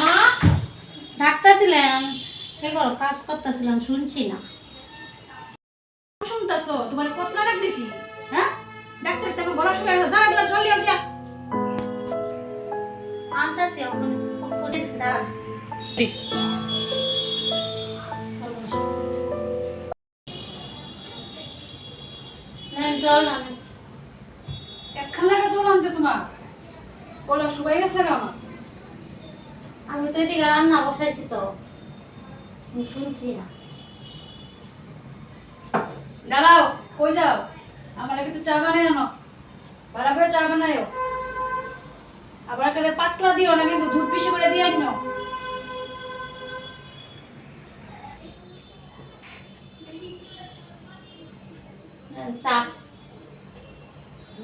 মা ডাক্তারছিলেন হে করো কাজ করতেছিলাম শুনছি না। শুনতেছো? তোমার কতলা ডাক দিছি হ্যাঁ? ডাক্তার তেমন বড় শুয়ে গেছে যা এগুলো জল লিয়াও যা। আনতাছি ওখানে ফোন করে দাঁড়া আনতে তোমার বলা শুকাই গেছে গা আমার আমি তো এদিকে রান্না বসাইছি তো। শুনছি না। দাঁড়াও কই যাও? আমার একটু চা বানাই আনো। ভাড়া করে চা বানাইও। আবার এখানে পাতলা দিও না কিন্তু দুধ বেশি করে দিয়ে আনো চা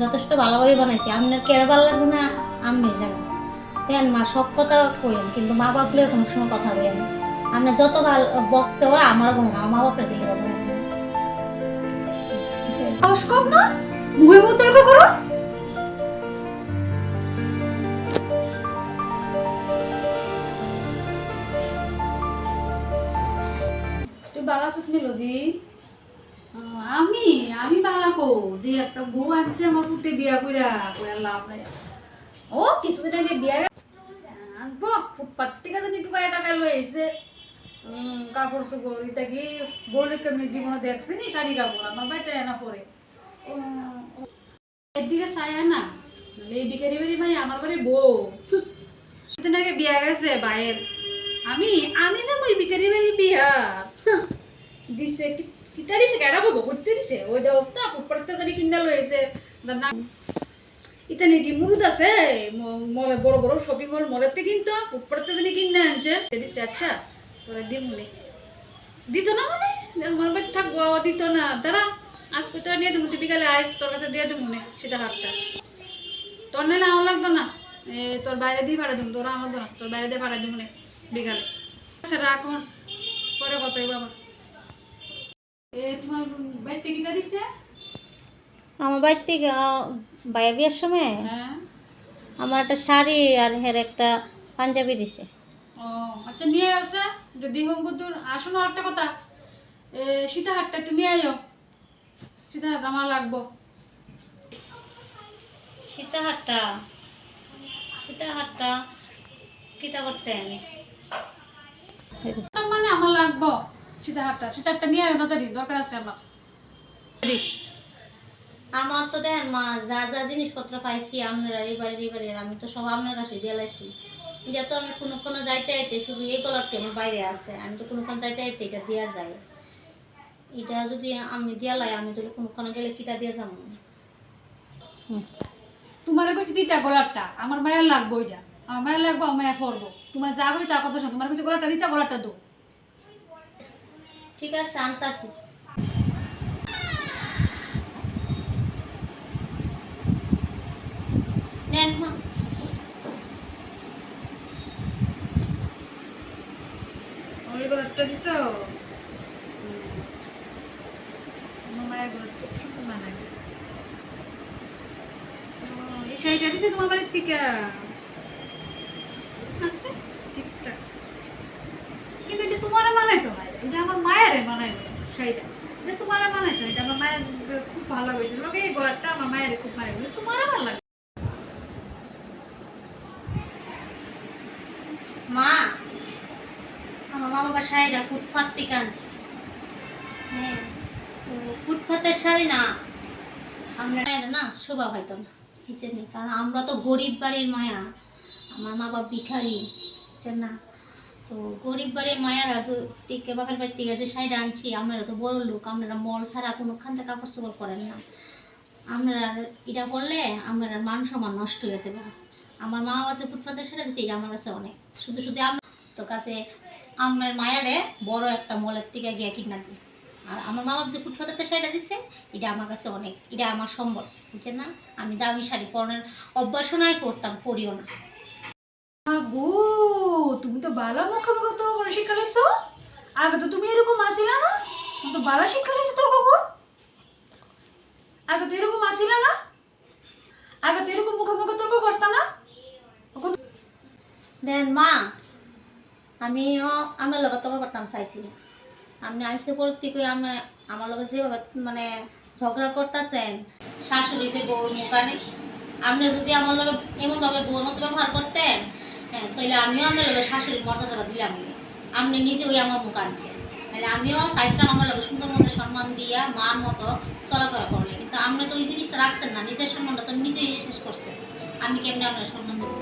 যথেষ্ট ভালোভাবে বানাইছি। আপনার কেড়ে ভালো লাগবে না? আপনি জানেন। দেন মা, সব কথা কইেন কিন্তু মা বাপলে কোনো সময় কথা বলেন আপনি যত ভালো বকতে হয় আমার কোনো না মা বাপরে দিকে করো। তুই বালা সুখ নিল জি। আমি আমি বালা কো যে একটা বউ আনছে আমার পুতে বিয়া কইরা কইরা লাভ নাই। ও কিছুদিন আগে বিয়া আনব ফুটপাত থেকে জানি একটু কয়েক টাকা আইছে উম, কাপড় চোপড় এটা কি বউকে আমি জীবনে দেখছি নি? শাড়ি কাপড় আমার বাড়িতে এনা পরে। এদিকে ছায়া না এই বিকারি বাড়ি ভাই আমার বাড়ি বউ। কিছুদিন আগে বিয়া গেছে বাইয়ের আমি আমি যাব এই বিকারি বাড়ি বিয়া। দিছে কি- কিটা দিছে কেডা বলব করতে দিছে ওই অবস্থা ফুটপাতে জানি কিনা লয়েছে ইতা নাকি মুরুদ আছে। মলে, বড় বড় শপিং মল মলেতে কিন্তু। ফুটপাতে জানি কিনে আনছে। দিছে আচ্ছা। তোরা দিম নে দিত না মানে? আমার বাড়ি থাকব দিত না। দাঁড়া আজকে তো নিয়ে দেবো তুই বিকালে আয় তোর কাছে দিয়ে দেবো নে সেটা হাতটা। তোর নাহলে আমার লাগতো না? এ তোর বাইরে দিয়ে ভাড়া দেবো তোরা আমার না? তোর বাইরে দিয়ে ভাড়া দেবো নে বিকালে। আচ্ছা রাখুন পরে কত বাবা এ তোমার বাড়িতে কিটা দিছে? আমার বাড়ি থেকে বাইয়া বিয়ার সময়? হ্যাঁ। আমার একটা শাড়ি আর হের একটা পাঞ্জাবি দিছে। ও আচ্ছা নিয়ে আসে যদি হোম কুতুর আর একটা কথা সীতাহারটা একটু নিয়ে আয়ো। সীতাহার আমার লাগবো। সীতাহারটা? সীতাহারটা কিতা করতে আমি? মানে আমার লাগবো। সীতাহারটা সীতাহারটা নিয়ে তাড়াতাড়ি দরকার আছে আমার। আমার তো দেখেন মা যা যা জিনিসপত্র পাইছি আপনারা বাড়ির এই আমি তো সব আপনার কাছে দিয়ে লাইছি এটা তো আমি কোনো কোনো যাইতে আইতে শুধু এই কলারটি আমার বাইরে আছে আমি তো কোনো কোনো যাইতে আইতে এটা দেওয়া যায়। এটা যদি আমি দিয়া লাই আমি তো কোনো কোনো গেলে কিটা দিয়ে যাব? তোমার কইছি দিতা গলারটা আমার মায়ের লাগবো এটা। আমার মায়ের লাগবো আমার মায়ের পরবো তোমার যা কই তা কথা তোমার কইছি গলারটা দিতা গলারটা দো। ঠিক আছে আনতাছি। নেন মা। আমার এই গলারটা দিছো? আমার মায়ের গলারটা খুব মানায় এই শাড়িটা দিছে তোমার বাড়ির থেকে? আছে। ঠিকঠাক কিন্তু এটা তোমার মানাই তো ভাই। এটা আমার মায়ের মানাই শাড়িটা। এটা তোমার মানাই এটা আমার মায়ের খুব ভালো এই আমার মায়ের খুব ভালো লাগে মা, আমার মা বাবার শাড়িটা ফুটপাত থেকে আনছে। হ্যাঁ ফুটপাতের শাড়ি না, আমরা না, শোভা হয়তো না কিচেনে কারণ আমরা তো গরিব বাড়ির মায়া, আমার মা বাবা ভিখারি না? তো গরিব বাড়ির মায়ারা থেকে বাপের বাড়ি থেকে যে শাড়িটা আনছি, আপনারা তো বড় লোক, আপনারা মল ছাড়া কোনোখান থেকে কাপড় চোপড় করেন না। আমরা এটা করলে আমরা মান সম্মান নষ্ট হয়ে যাবে। আমার মা আছে ফুটপাতের সাথে দিচ্ছে আমার কাছে অনেক। শুধু শুধু আম তো কাছে আমার মায়ারে বড় একটা মলের থেকে গিয়ে কিনা দিই আর আমার মা যে ফুটপাতের শাড়িটা দিচ্ছে এটা আমার কাছে অনেক, এটা আমার সম্বল, বুঝছেন না? আমি দামি শাড়ি পরনের অভ্যাসও নাই, পরতাম, পরিও না। গো তুমি তো বালা মুখে মুখে তোর করে শিক্ষা লাইছো? আগে তো তুমি এরকম আসিলা না? তো বালা শিক্ষা লাইছো তোর কখন? আগে তো এরকম আসিলা না? আগে তো এরকম মুখে মুখে তর্ক করতা না? দেন মা, আমিও আমার লগত তর্ক করতাম চাইছি। আপনি আইসে করতে কই আমি আমার লগে যেভাবে মানে ঝগড়া করতেছেন, শাশুড়ি যে বউর মুখানে আপনি যদি আমার লগে এমনভাবে বউর মতো ব্যবহার করতেন হ্যাঁ তাইলে আমিও আমার লোকের শাশুড়ির মর্যাদাটা দিলাম আপনি নিজে ওই আমার মুখ আনছেন তাহলে আমিও চাইছিলাম আমার লোকের সুন্দর মতো সম্মান দিয়া, মার মতো চলাফেরা করলে। কিন্তু আপনি তো ওই জিনিসটা রাখছেন না, নিজের সম্মানটা তো নিজেই শেষ করছেন। আমি কেমনি আপনার সম্মান দেবো?